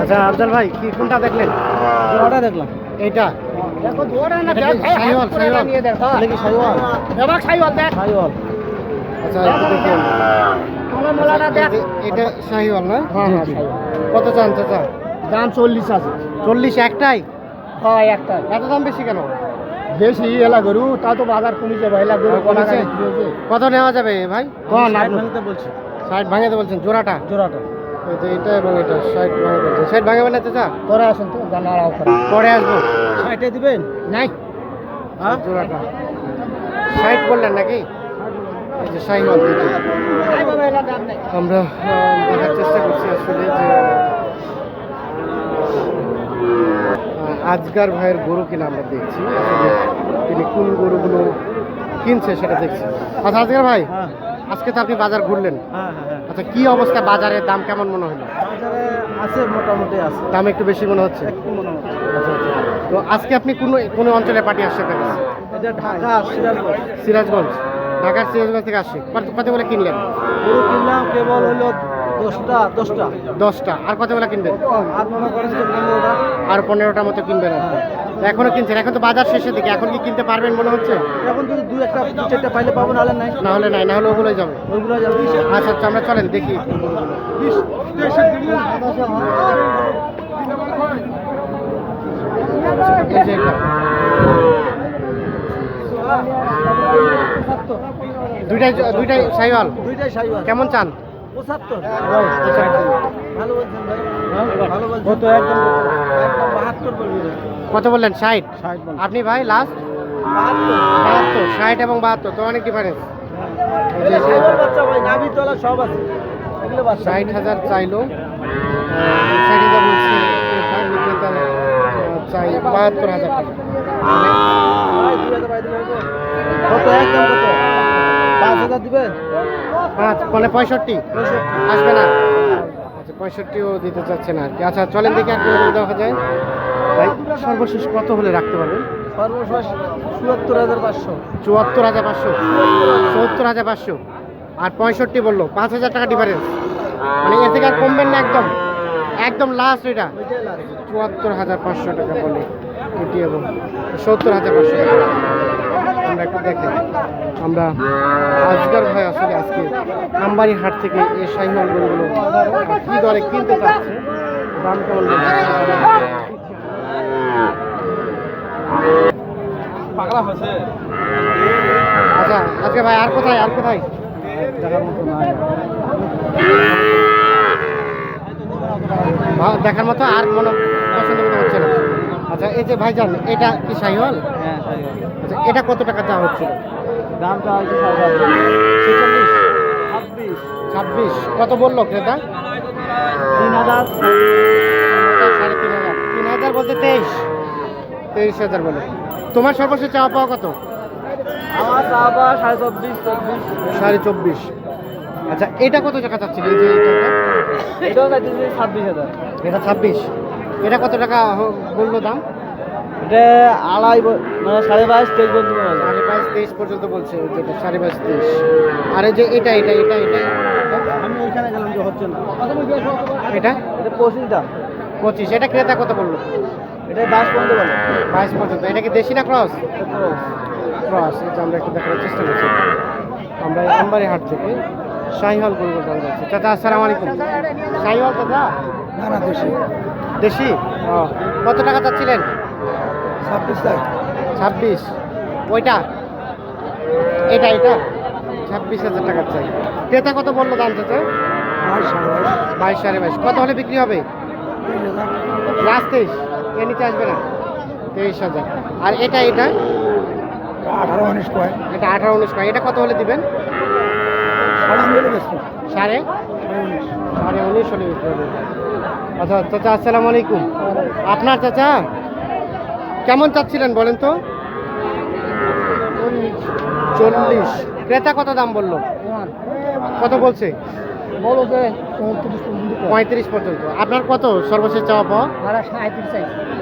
আচ্ছা আফজাল ভাই কি কোনটা দেখলেন? জোড়াটা দেখলাম। এইটা? দেখো জোড়া না এটা কি শাহিওয়াল শাহিওয়াল এটা কি শাহিওয়াল এবার শাহিওয়াল দেখ। শাহিওয়াল আচ্ছা দেখুন মোলা মোলাটা দেখ। এটা শাহিওয়াল না? হ্যাঁ, হ্যাঁ। কত চান চাচা? দাম চল্লিশ আছে। চল্লিশ একটাই? হয় একটা এত দাম বেশি কেন? বেশি এলা গরু তা তো বাজার কমেছে ভাই এলা গরু কমেছে? কত নেওয়া যাবে ভাই? কোন ভাঙতে বলছেন ষাট ভাঙাতে বলছেন জোড়াটা? জোড়াটা। এই যে এটা এবং এটা ষাট ভাঙাতে বলছেন। ষাট ভাঙাবেন না চাচা পরে আসুন তো জানার পরে আসব। ষাটে দিবেন? নাই। হ্যাঁ? জোড়াটা। ষাট বললেন নাকি? আমরা দেখার চেষ্টা করছি আসলে যে আজগার ভাইয়ের গরু কিনা আমরা দেখছি। আসলে তিনি কোন গরুগুলো কিনছে সেটা দেখছি। আচ্ছা আজগার ভাই হ্যাঁ। আজকে তো আপনি বাজার ঘুরলেন। হ্যাঁ হ্যাঁ আচ্ছা কি অবস্থা? বাজারের দাম কেমন মনে হলো? আছে মোটামুটি আছে। দাম একটু বেশি মনে হচ্ছে? আচ্ছা আচ্ছা। তো আজকে আপনি কোন কোন অঞ্চলে আসছে আপনার এটা ঢাকা সিরাজগঞ্জ। সিরাজগঞ্জ। ঢাকার সিরাজগঞ্জ থেকে আসছে। কত বলে কিনলেন? গরু কিনলাম কেবল হইল দশটা দশটা। দশটা। আর কত বলে কিনবেন? আর পনেরোটা পনেরোটার মতো কিনবেন। এখনও কিনছেন? এখন তো বাজার শেষের দিকে। এখন কি কিনতে পারবেন মনে হচ্ছে? এখন যদি দুই একটা দু চারটা পাইলে পাবো নাহলে নাই। না হলে নাই না হলে ওগুলোই যাবে। আচ্ছা আচ্ছা আমরা চলেন দেখি। দুইটাই দুইটাই সাইওয়াল। দুইটাই সাইওয়াল। কেমন চান? পঁচাত্তর। ভালো বলছেন ভালো বলছেন। কত? বাহাত্তর বললেন? ষাট। আপনি ভাই লাস্ট বাহাত্তর। ষাট এবং বাহাত্তর তো অনেক ডিফারেন্স সব আছে। ষাট হাজার চাইলো। ষাট হাজার বলছে এটা বিক্রেতা আহ, চাই বাহাত্তর হাজার টাকা। কত? একদম কত? পাঁচ হাজার দিবে পাঁচ মানে পঁয়ষট্টি। আসবে না? আচ্ছা পঁয়ষট্টিও দিতে চাচ্ছে না আর কি। আচ্ছা চলেন দেখি আর কোনো দেখা যায়। ভাই সর্বশেষ কত হলে রাখতে পারবেন? সর্বশেষ চুয়াত্তর হাজার পাঁচশো। চুয়াত্তর হাজার পাঁচশো। সত্তর হাজার পাঁচশো। আর পঁয়ষট্টি বলল পাঁচ হাজার টাকা ডিফারেন্স মানে এর থেকে আর কমবেন না একদম। একদম লাস্ট এটা। চুয়াত্তর হাজার পাঁচশো টাকা বলে এটি এবং সত্তর হাজার পাঁচশো টাকা। আমরা একটু দেখেন আমরা আজগার ভাই আসলে আজকে আমবাড়ি হাট থেকে এই শাহিওয়াল গরুগুলো কী দরে কিনতে চাচ্ছে? দাম কেমন আচ্ছা আজকে ভাই আর কোথায় আর কোথায়? দেখার মতো মতো আর মনে পছন্দ মনে হচ্ছে না। আচ্ছা এই যে ভাইজান এটা কি শাহিওয়াল? হ্যাঁ আচ্ছা এটা কত টাকা চাওয়া দামটা সাড়ে ছেচল্লিশ ছাব্বিশ ছাব্বিশ। কত বলল ক্রেতা? তিন হাজার। সাড়ে তিন হাজার তিন হাজার বলতে তেইশ। তেইশ হাজার বলে। তোমার সর্বশেষ চাওয়া পাওয়া কত? আমার চাপা সাড়ে চব্বিশ চব্বিশ। সাড়ে চব্বিশ। আচ্ছা এটা কত টাকা চাচ্ছিল এই যে এটাও চাইতেছি ছাব্বিশ হাজার। এটা ছাব্বিশ। এটা কত টাকা বলল দাম? এটা আড়াই মানে সাড়ে বাইশ তেইশ বলতে তেইশ পর্যন্ত বলছে যেটা সাড়ে বাইশ তেইশ। আর যে এটা এটা এটা এটা। আমি ওইখানে গেলাম যে হচ্ছে না। এটা? এটা পঁচিশ দাম পঁচিশ। এটা ক্রেতা কত বলল? এটা বাইশ পর্যন্ত বলে। বাইশ পর্যন্ত। এটা কি দেশি না ক্রস? ক্রস। এটা আমরা একটু দেখার চেষ্টা করছি। আমরা আমবাড়ি হাট থেকে শাহিওয়াল গরুগুলো দাম যাচ্ছি। চাচা আসসালামু আলাইকুম। শাহিওয়াল চাচা? না না দেশি। দেশি? ও। কত টাকা চাচ্ছিলেন? ছাব্বিশ ছাব্বিশ। ওইটা? এটা এটা? ছাব্বিশ হাজার টাকা চাই। ক্রেতা কত বলল দাম চাচা? বাইশ সাড়ে বাইশ। কত হলে বিক্রি হবে? লাস্ট তেইশ? এর নিচে আসবে না? তেইশ হাজার। আর এটা এটা? আঠারো উনিশ কয়। এটা আঠারো উনিশ কয়। এটা কত হলে দিবেন? সাড়ে সাড়ে? সাড়ে উনিশ হলে বিক্রি হবে। আচ্ছা চাচা আসসালামু আলাইকুম। আপনার চাচা? কেমন চাচ্ছিলেন বলেন তো? চল্লিশ। ক্রেতা কত দাম বলল? কত বলছে? বলো যে পঁয়ত্রিশ পর্যন্ত। আপনার কত সর্বশেষ চাওয়া পাওয়া?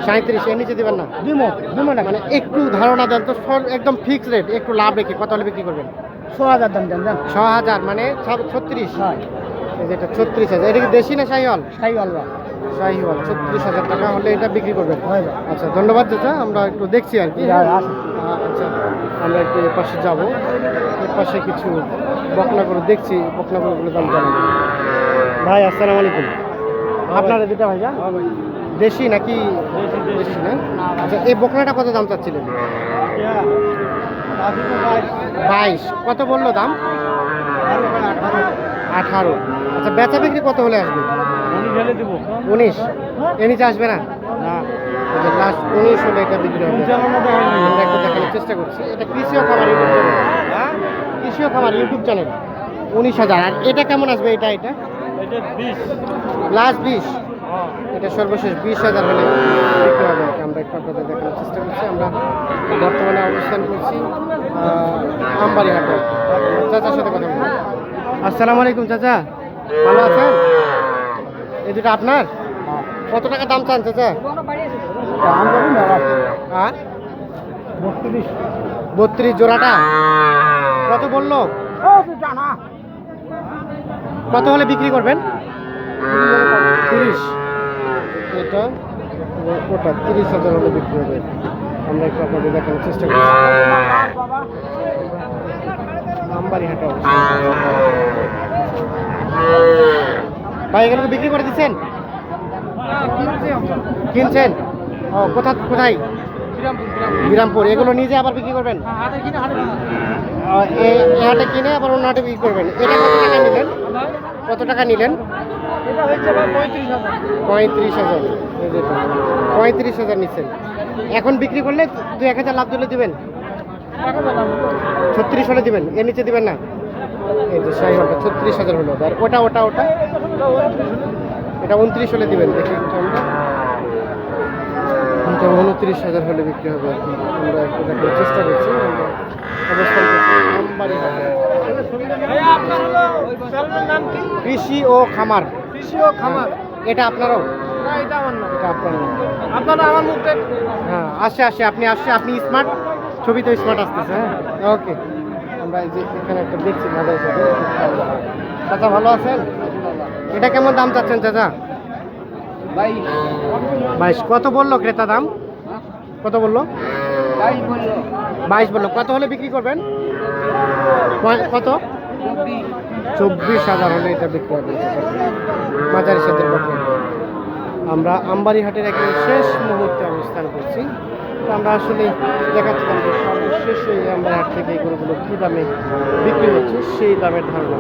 সাঁত্রিশ এর নিচে দেবেন না? দিমো দিমো না। মানে একটু ধারণা দেন তো একদম ফিক্স রেট একটু লাভ রেখে কত হলে বিক্রি করবেন? ছ হাজার দাম দেন ছ হাজার মানে ছত্রিশ? হ্যাঁ। এই যেটা ছত্রিশ হাজার এটা কি দেশি না শাহিওয়াল আলবা শাহিওয়াল ছত্রিশ হাজার টাকা হলে এটা বিক্রি করবেন। আচ্ছা ধন্যবাদ দাদা আমরা একটু দেখছি আর কি। হ্যাঁ, আচ্ছা। আমরা একটু এর পাশে যাব। এর পাশে কিছু বকনাগুলো দেখছি বকনাগুলোগুলো দাম জানাব ভাই আসসালামু আলাইকুম। আপনারা দুটা ভাইয়া দেশি নাকি দেশি না আচ্ছা এই বকনাটা কত দাম চাচ্ছিলেন? বাইশ। কত বলল দাম? আঠারো আচ্ছা বেচা বিক্রি কত হলে আসবে? উনিশ এর নিচে আসবে না। লাস্ট উনিশ হলে এটা বিক্রি হবে। আমরা একটু দেখানোর চেষ্টা করছি। এটা কৃষিও খামার ইউটিউব চ্যানেল কৃষিও খামার ইউটিউব চ্যানেল উনিশ হাজার। আর এটা কেমন আসবে এটা এটা? লাস্ট বিশ। এটা সর্বশেষ বিশ হাজার হলে বিক্রি হবে। আমরা একটু আপনাদের দেখানোর চেষ্টা করছি। আমরা বর্তমানে অবস্থান করছি আমবাড়ি হাটে চাচার সাথে কথা বলব। আসসালামু আলাইকুম চাচা। ভালো আছেন? এই দুটো আপনার? কত টাকা দাম চান চাচা? হ্যাঁ? বত্রিশ বত্রিশ জোড়াটা? কত বলল? কত হলে বিক্রি করবেন? তিরিশ। এটা ওটা তিরিশ হাজার হলে বিক্রি হবে। আমরা একটু আপনাদের দেখানোর চেষ্টা করছি। আমবাড়ি হাটা ভাই এগুলো বিক্রি করে দিচ্ছেন? কিনছেন? ও, কোথা কোথায়? বিরামপুর। এগুলো নিজে আবার বিক্রি করবেন? হাটে কিনে আবার অন্য হাটে বিক্রি করবেন। এটা কত টাকা নিলেন? কত টাকা নিলেন? পঁয়ত্রিশ হাজার। পঁয়ত্রিশ হাজার নিচ্ছেন। এখন বিক্রি করলে দু এক হাজার লাভ দিলে দিবেন? ছত্রিশ হলে দিবেন। এর নিচে দিবেন না? এই যে শাহি হলটা ছত্রিশ হাজার হলো। আর ওটা ওটা ওটা? এটা উনত্রিশ হলে দিবেন। দেখি। আমরা উনত্রিশ হাজার হলে বিক্রি হবে আমরা একটু দেখার চেষ্টা করছি। অবস্থান। কৃষি ও খামার। কৃষি ও খামার। এটা আপনারও? এটা আপনার আপনারা আমার মুখে হ্যাঁ আসে আসে। আপনি আসছে আপনি স্মার্ট ছবি তো স্মার্ট আসতেছে হ্যাঁ? ওকে। আমরা এই যে এখানে একটা দেখছি চাচা ভালো আছেন? এটা কেমন দাম চাচ্ছেন চাচা? বাইশ কত বলল ক্রেতা দাম? কত বলল? বাইশ বলল। কত হলে বিক্রি করবেন? কত? চব্বিশ হাজার হলে এটা বিক্রি হবে। মাঝারি সাথে আমরা আমবাড়ি হাটের একদম শেষ মুহূর্তে অবস্থান করছি। তো আমরা আসলে দেখাচ্ছিলাম যে সর্বশেষ এই আমবাড়ি হাট থেকে এই গরুগুলো কী দামে বিক্রি হচ্ছে সেই দামের ধারণা।